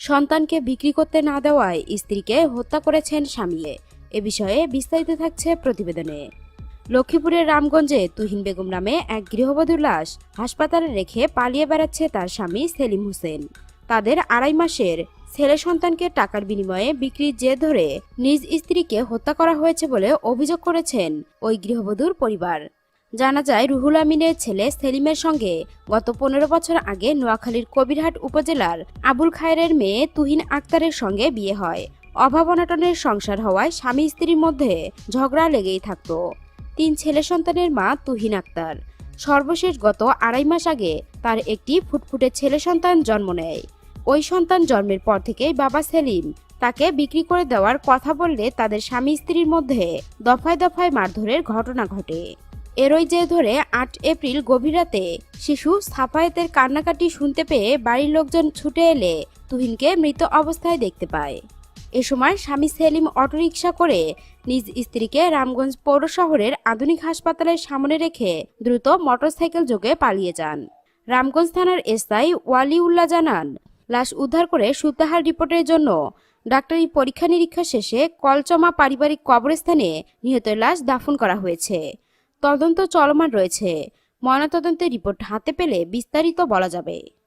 সন্তানকে বিক্রি করতে না দেওয়ায় স্ত্রীকে হত্যা করেছেন স্বামী এ বিষয়ে বিস্তারিত থাকছে প্রতিবেদনে। লক্ষ্মীপুরের রামগঞ্জে তুহিন বেগম নামে এক গৃহবধূর লাশ হাসপাতালে রেখে পালিয়ে বেড়াচ্ছে তার স্বামী সেলিম হোসেন। তাদের আড়াই মাসের ছেলে সন্তানকে টাকার বিনিময়ে বিক্রির জের ধরে নিজ স্ত্রীকে হত্যা করা হয়েছে বলে অভিযোগ করেছেন ওই গৃহবধূর পরিবার। জানা যায়, রুহুল আমিনের ছেলে সেলিমের সঙ্গে গত পনেরো বছর আগে নোয়াখালীর কবিরহাট উপজেলার আবুল খায়ের মেয়ে তুহিন আক্তারের সঙ্গে বিয়ে হয়। অভাব অনটনের সংসার হওয়ায় স্বামী স্ত্রীর মধ্যে ঝগড়া লেগেই থাকত। তিন ছেলে সন্তানের মা তুহিন আক্তার। সর্বশেষ গত আড়াই মাস আগে তার একটি ফুটফুটে ছেলে সন্তান জন্ম নেয়। ওই সন্তান জন্মের পর থেকেই বাবা সেলিম তাকে বিক্রি করে দেওয়ার কথা বললে তাদের স্বামী স্ত্রীর মধ্যে দফায় দফায় মারধরের ঘটনা ঘটে। এরই যে ধরে আট এপ্রিল গভীর রাতে শিশু সাফায়েতের কান্নাকাটি শুনতে পেয়ে বাড়ির লোকজন ছুটে এলে তুহিনকে মৃত অবস্থায় দেখতে পায়। এ সময় স্বামী সেলিম অটোরিকশা করে নিজ স্ত্রীকে রামগঞ্জ পৌর শহরের আধুনিক হাসপাতালের সামনে রেখে দ্রুত মোটরসাইকেল যোগে পালিয়ে যান। রামগঞ্জ থানার এসআই ওয়ালিউল্লাহ জানান, লাশ উদ্ধার করে সুতাহার রিপোর্টের জন্য ডাক্তারি পরীক্ষা নিরীক্ষা শেষে কলচমা পারিবারিক কবরস্থানে নিহতের লাশ দাফন করা হয়েছে। তদন্ত চলমান রয়েছে। ময়নাতদন্তের রিপোর্ট হাতে পেলে বিস্তারিত বলা যাবে।